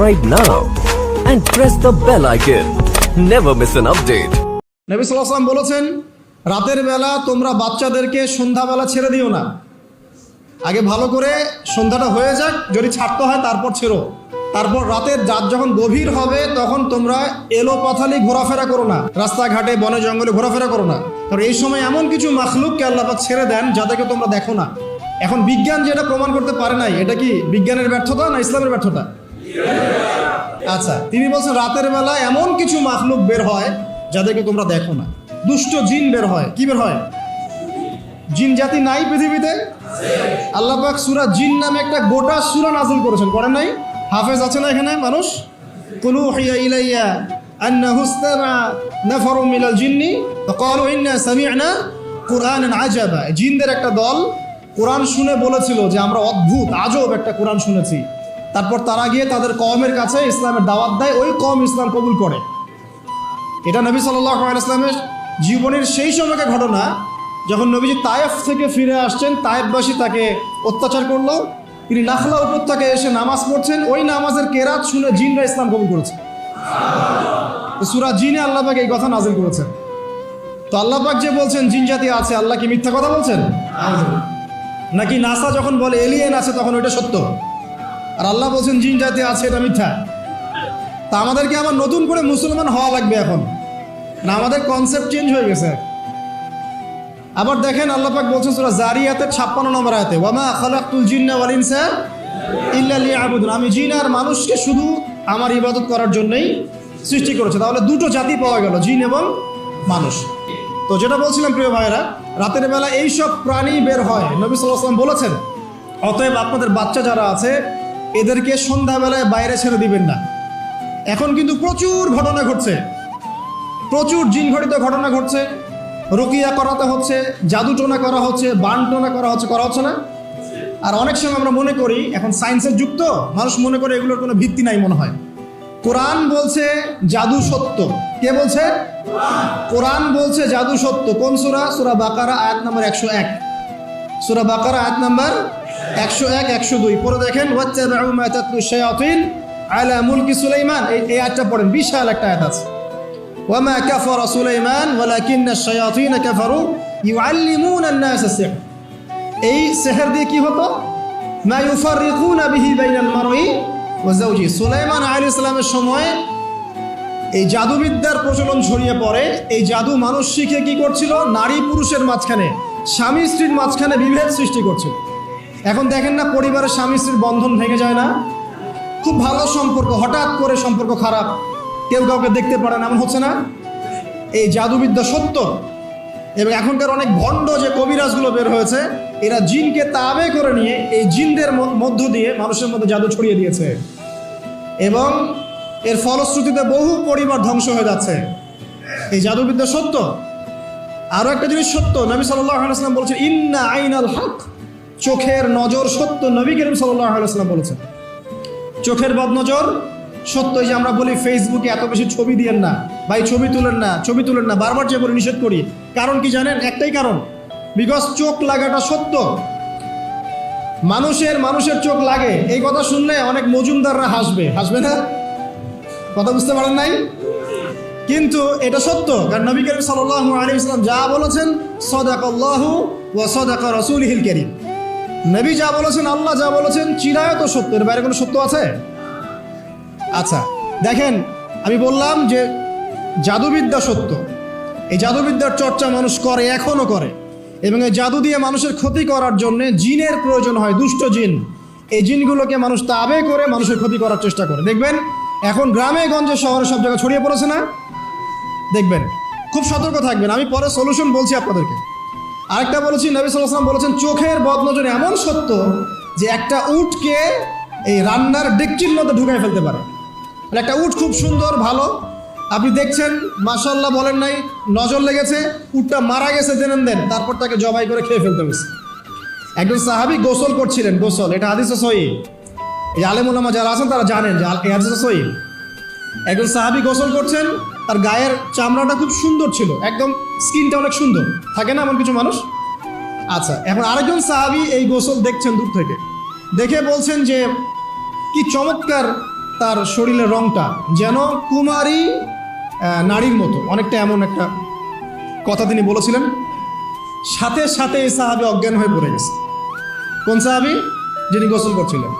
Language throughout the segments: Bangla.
subscribe now and press the bell icon. Never miss an update. নবী সাল্লাম বলেছেন, রাতের বেলা তোমরা বাচ্চাদেরকে সন্ধ্যাবেলা ছেড়ে দিও না। আগে ভালো করে সন্ধ্যাটা হয়ে যাক, যদি ছাড়তে হয় তারপর ছেড়ো। তারপর রাতের রাত যখন গভীর হবে, তখন তোমরা এলো পাথালি ঘোরাফেরা করো না। রাস্তাঘাটে, বনে, জঙ্গলে ঘোরাফেরা করো না। কারণ এই সময় এমন কিছু মাখলুককে আল্লাপাক ছেড়ে দেন যাদেরকে তোমরা দেখো না। এখন বিজ্ঞান যেটা প্রমাণ করতে পারে নাই, এটা কি বিজ্ঞানের ব্যর্থতা না ইসলামের ব্যর্থতা? আচ্ছা তিনি বলছেন, রাতের বেলা এমন কিছু মাখলুক বের হয় যাদেরকে তোমরা দেখো না। দুষ্ট জিন বের হয়। কি বের হয়? জিন জাতি নাই পৃথিবীতে? আল্লাহ পাক সুরা জিন নামে একটা গোটা সুরা নাজিল করেছেন। করেন নাই? হাফেজ আছে না এখানে মানুষ? কুলু হিয়া ইলাইয়া আন্নাহু ইসতামা নাফারু মিনাল জিন্নি ফাকালু ইন্না সামি'না কুরআনান আজাবা। জিনদের একটা দল কোরআন শুনে বলেছিল যে আমরা অদ্ভুত, আজব একটা কোরআন শুনেছি। তারপর তারা গিয়ে তাদের কওমের কাছে ইসলামের দাওয়াত দেয়, ওই কম ইসলাম কবুল করে। এটা নবী সাল্লাহ ইসলামের জীবনের সেই সময়কে ঘটনা, যখন নবীজি তায়েফ থেকে ফিরে আসছেন, তায়েফবাসী তাকে অত্যাচার করল, তিনি নাখলা উপত্যকায় এসে নামাজ পড়ছেন, ওই নামাজের কেরাত শুনে জিনরা ইসলাম কবুল করেছে। সুরা জিনে আল্লাহবাক এই কথা নাজিল করেছেন। তো আল্লাহবাক যে বলছেন, জিন জাতি আছে, আল্লাহ কি মিথ্যা কথা বলছেন? নাকি নাসা যখন বলে, এলিয়েন আছে, তখন ওইটা সত্য? আর আল্লাহ বলছেন, জিন জাতি আছে, এটা মিথ্যা। তা আমাদেরকে আবার নতুন করে মুসলমান হওয়া লাগবে এখন। না, আমাদের কনসেপ্ট চেঞ্জ হয়ে গেছে। আবার দেখেন, আল্লাহ পাক বলছেন সুরা জারিয়াতে ছাপ্পান্ন নম্বর আয়াতে, ওয়ামা খালাকুল জিন্না ওয়াল ইনসা ইল্লা লিয়াবুদুন। আমি জিন আর মানুষকে শুধু আমার ইবাদত করার জন্যই সৃষ্টি করেছে। তাহলে দুটো জাতি পাওয়া গেল, জিন এবং মানুষ। তো যেটা বলছিলাম, প্রিয় ভাইরা রাতের বেলা এইসব প্রাণী বের হয়। নবী ওয়াসাল্লাম বলেছেন, অতএব আপনাদের বাচ্চা যারা আছে এদেরকে সন্ধ্যাবেলায় বাইরে ছেড়ে দিবেন না। এখন কিন্তু প্রচুর ঘটনা ঘটছে। প্রচুর জিনঘটিত ঘটনা ঘটছে। রুকিয়া করাতে হচ্ছে, জাদুটোনা করা হচ্ছে, বানটোনা করা হচ্ছে করা হচ্ছে না। আর অনেক সময় আমরা মনে করি, এখন সায়েন্সের যুক্ত, মানুষ মনে করে এগুলোর কোনো ভিত্তি নাই মনে হয়। কোরআন বলছে জাদু সত্য। কে বলছে? কোরআন বলছে জাদু সত্য। কোন সুরা? সুরা বাকারা, আয়াত নাম্বার একশো এক। সুরা বাকারা, আয়াত নাম্বার একশো এক, একশো দুই। পরে দেখেন শায়াতিন আলা মুলকি সুলাইমান। এই আয়াতটা পড়েন, বিশাল একটা আয়াত আছে। ওয়ামা কাফারা সুলাইমান, ওয়ালাকিন্না শায়াতিন কাফারু ইউআল্লিমুনা আন-নাস সিহর। এই সেহের দিয়ে কি হতো? মা ইউফাররিকুনা বিহি বাইনাল মারই ওয়া যাওজি। সুলাইমান আলাইহিস সালামের সময় এই জাদুবিদ্যার প্রচলন ছড়িয়ে পড়ে। এই জাদু মানুষ শিখে কি করছিল? নারী পুরুষের মাঝখানে, স্বামী স্ত্রীর মাঝখানে বিভেদ সৃষ্টি করছিল। এখন দেখেন না পরিবারের স্বামী স্ত্রীর বন্ধন ভেঙে যায় না। খুব ভালো সম্পর্ক, হঠাৎ করে সম্পর্ক খারাপ। কেউ কাউকে দেখতে পারে না, এমন হচ্ছে না? এই জাদুবিদ্যা সত্য। এবং এখনকার অনেক ভণ্ড যে কবিরাজগুলো বের হয়েছে, এরা জিনকে তাবে করে নিয়ে এই জিনদের মধ্য দিয়ে মানুষের মধ্যে জাদু ছড়িয়ে দিয়েছে। এবং এর ফলশ্রুতিতে বহু পরিবার ধ্বংস হয়ে যাচ্ছে। এই জাদুবিদ্যা সত্য। আরও একটা জিনিস সত্য, নবী সাল্লাম বলছেন, ইন্না আইনাল হক। চোখের নজর সত্য নবী করিম সাল্লাম বলেছেন। চোখের বদনজর সত্য যে আমরা বলি ফেসবুকে এত বেশি ছবি দিয়েন না, ভাই ছবি তুলেন না, ছবি তুলেন না, বারবার যে বলে নিষেধ করি। কারণ কি জানেন? একটাই কারণ বিকজ চোখ লাগাটা সত্য। মানুষের মানুষের চোখ লাগে। এই কথা শুনলে অনেক মজুমদাররা হাসবে। হাসবে না? কথা বুঝতে পারেন নাই? কিন্তু এটা সত্য, কারণ নবী করিম সাল্লাল্লাহু আলাইহি ইসলাম যা বলেছেন, সদাকাল্লাহু ওয়া সদাকা রাসূলিহিল কারীম। নবী যা বলেছেন, আল্লাহ যা বলেছেন, চিরায়ত সত্য। এর বাইরে কোনো সত্য আছে? আচ্ছা দেখেন, আমি বললাম যে জাদুবিদ্যা সত্য। এই জাদুবিদ্যার চর্চা মানুষ করে, এখনও করে। এবং এই জাদু দিয়ে মানুষের ক্ষতি করার জন্য জিনের প্রয়োজন হয়, দুষ্ট জিন। এই জিনগুলোকে মানুষ তাবে করে মানুষের ক্ষতি করার চেষ্টা করে। দেখবেন, এখন গ্রামে, গঞ্জে, শহরে সব জায়গায় ছড়িয়ে পড়েছে না? দেখবেন, খুব সতর্ক থাকবেন। আমি পরে সলিউশন বলছি আপনাদেরকে। আরেকটা বলেছি, নবী সাল্লাম বলেছেন, চোখের বদনজর এমন সত্য যে একটা উটকে এই রান্নার ডেকচির মধ্যে ঢুকাই ফেলতে পারে। মানে একটা উট খুব সুন্দর, ভালো। আপনি দেখছেন মাসাল্লাহ বলেন নাই, নজর লেগেছে, উটটা মারা গেছে জেনেন দেন তারপর তাকে জবাই করে খেয়ে ফেলতে হয়েছে। একজন সাহাবি গোসল করছিলেন, গোসল, এটা হাদিসে সহি। এই আলেমুলামা যারা আছেন, তারা জানেন যে হাদিসে সহি। একজন সাহাবি গোসল করছেন, তার গায়ের চামড়াটা খুব সুন্দর ছিল, একদম স্কিনটা অনেক সুন্দর। থাকে না এমন কিছু মানুষ? আচ্ছা এখন আরেকজন সাহাবি এই গোসল দেখছেন দূর থেকে। দেখে বলছেন যে, কি চমৎকার তার শরীরের রংটা, যেন কুমারী নারীর মতো। অনেকটা এমন একটা কথা তিনি বলেছিলেন। সাথে সাথে এই সাহাবি অজ্ঞান হয়ে পড়ে গেছে। কোন সাহাবি? যিনি গোসল করছিলেন।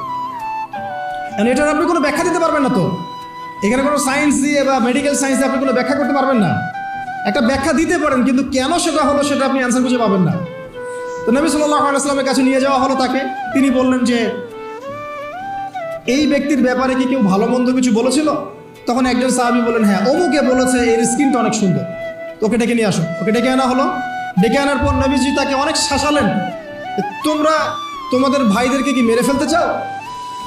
এটার আপনি কোনো ব্যাখ্যা দিতে পারবেন না তো? এখানে কোনো সায়েন্স দিয়ে বা মেডিকেল সায়েন্স দিয়ে আপনি কোনো ব্যাখ্যা করতে পারবেন না? একটা ব্যাখ্যা দিতে পারেন, কিন্তু কেন সেটা হলো সেটা আপনি অ্যান্সার খুঁজে পাবেন না। তো নবী সাল্লাহ আলাইসলামের কাছে নিয়ে যাওয়া হলো তাকে। তিনি বললেন যে, এই ব্যক্তির ব্যাপারে কি কেউ ভালো মন্দ কিছু বলেছিল? তখন একজন সাহাবি বলেন হ্যাঁ অমুকে বলেছে এর স্কিনটা অনেক সুন্দর। ওকে ডেকে নিয়ে আসো। ওকে ডেকে আনা হলো। ডেকে আনার পর নবীজি তাকে অনেক শাসালেন তোমরা তোমাদের ভাইদেরকে কি মেরে ফেলতে চাও?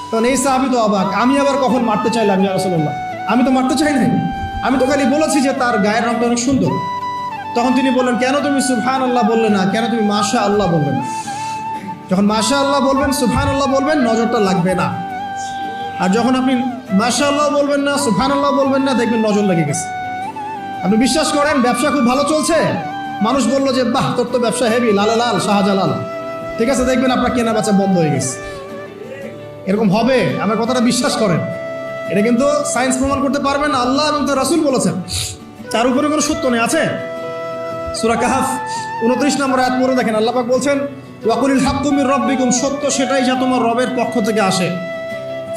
তখন এই সাহাবি তো অবাক, আমি আবার কখন মারতে চাইলাম আমি তো মারতে চাই নাই। আমি তো খালি বলেছি যে তার গায়ের রংটা অনেক সুন্দর। তখন তিনি বললেন, কেন তুমি সুবহান আল্লাহ বললে না? কেন তুমি মাশা আল্লাহ বললে না? যখন মাশা আল্লাহ বলবেন সুবহান আল্লাহ বলবেন, নজরটা লাগবে না। আর যখন আপনি মাশা আল্লাহ বলবেন না সুবহান আল্লাহ বলবেন না, দেখবেন নজর লেগে গেছে। আপনি বিশ্বাস করেন, ব্যবসা খুব ভালো চলছে? মানুষ বলল যে, বাহ, তোর তো ব্যবসা হেভি লালে লাল শাহজালাল। ঠিক আছে, দেখবেন আপনার কেনা বেচা বন্ধ হয়ে গেছে। এরকম হবে, আমার কথাটা বিশ্বাস করেন। এটা কিন্তু সায়েন্স প্রমাণ করতে পারবেন, আল্লাহ এবং তার রাসুল বলেছেন। তার উপরে কোনো সত্য নেই, আছে? সুরা কাহাফ, উনত্রিশ নম্বর আয়াত পরে দেখেন, আল্লাহ পাক বলছেন, ওয়াকুলিল হাক্কুমির রব্বিকুম সত্য সেটাই যা তোমার রবের পক্ষ থেকে আসে।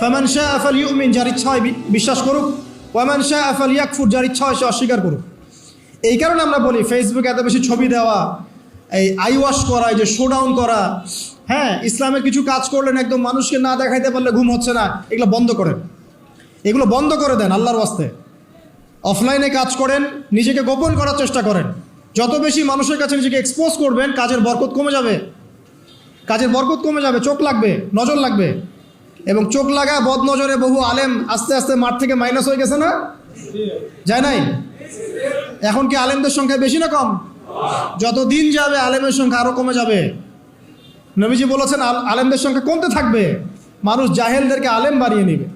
ফামান শাহ আফাল ইউমিন যার ইচ্ছা হয় বিশ্বাস করুক। ওয়ামান শাহ আফাল ইয়াকফুর যার ইচ্ছা হয় সে অস্বীকার করুক। এই কারণে আমরা বলি ফেসবুকে এত বেশি ছবি দেওয়া, এই আই ওয়াশ করা, এই যে শোডাউন করা হ্যাঁ ইসলামের কিছু কাজ করলেন একদম মানুষকে না দেখাইতে পারলে ঘুম হচ্ছে না, এগুলো বন্ধ করেন। এগুলো বন্ধ করে দেন আল্লাহর ওয়াস্তে। অফলাইনে কাজ করেন, নিজেকে গোপন করার চেষ্টা করেন। যত বেশি মানুষের কাছে নিজেকে এক্সপোজ করবেন, কাজের বরকত কমে যাবে। কাজের বরকত কমে যাবে, চোখ লাগবে, নজর লাগবে। এবং চোখ লাগা বদ নজরে বহু আলেম আস্তে আস্তে মাঠ থেকে মাইনাস হয়ে গেছে না? যায় নাই? এখন কি আলেমদের সংখ্যা বেশি না কম? যত দিন যাবে, আলেমের সংখ্যা আরও কমে যাবে। নবীজি বলেছেন, আল- আলেমদের সংখ্যা কমতে থাকবে। মানুষ জাহেলদেরকে আলেম বাড়িয়ে নেবে।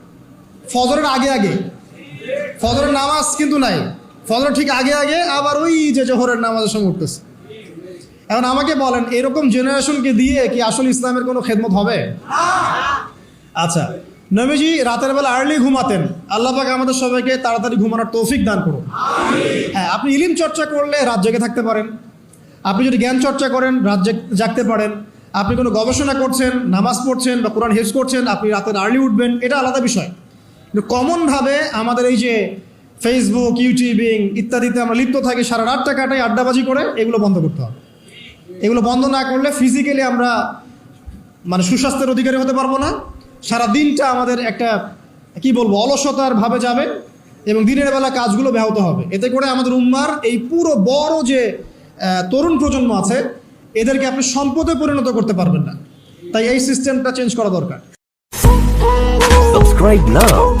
ফজরের আগে আগে। ফজরের নামাজ কিন্তু নাই। ফজরের ঠিক আগে আগে আবার ওই যে জোহরের নামাজের সঙ্গে উঠতেছে। এখন আমাকে বলেন, এরকম জেনারেশনকে দিয়ে কি আসলে ইসলামের কোনো খেদমত হবে? আচ্ছা নবীজি রাতের বেলা আর্লি ঘুমাতেন। আল্লাহ পাক আমাদের সবাইকে তাড়াতাড়ি ঘুমানোর তৌফিক দান করুন। হ্যাঁ আপনি ইলিম চর্চা করলে রাত জেগে থাকতে পারেন। আপনি যদি জ্ঞান চর্চা করেন, রাত জেগ- জাগতে পারেন। আপনি কোনো গবেষণা করছেন, নামাজ পড়ছেন বা কোরআন হেফজ করছেন, আপনি রাতের আর্লি উঠবেন, এটা আলাদা বিষয়। কিন্তু কমনভাবে আমাদের এই যে ফেসবুক ইউটিউবিং ইত্যাদিতে আমরা লিপ্ত থাকি, সারা রাতটা কাটাই আড্ডাবাজি করে এগুলো বন্ধ করতে হবে। এগুলো বন্ধ না করলে ফিজিক্যালি আমরা মানে সুস্বাস্থ্যের অধিকারী হতে পারব না। সারা দিনটা আমাদের একটা, কি বলব, অলসতার ভাবে যাবে এবং দিনের বেলা কাজগুলো ব্যাহত হবে। এতে করে আমাদের উম্মার এই পুরো বড় যে তরুণ প্রজন্ম আছে, এদেরকে আপনি সম্পদে পরিণত করতে পারবেন না। তাই এই সিস্টেমটা চেঞ্জ করা দরকার। Now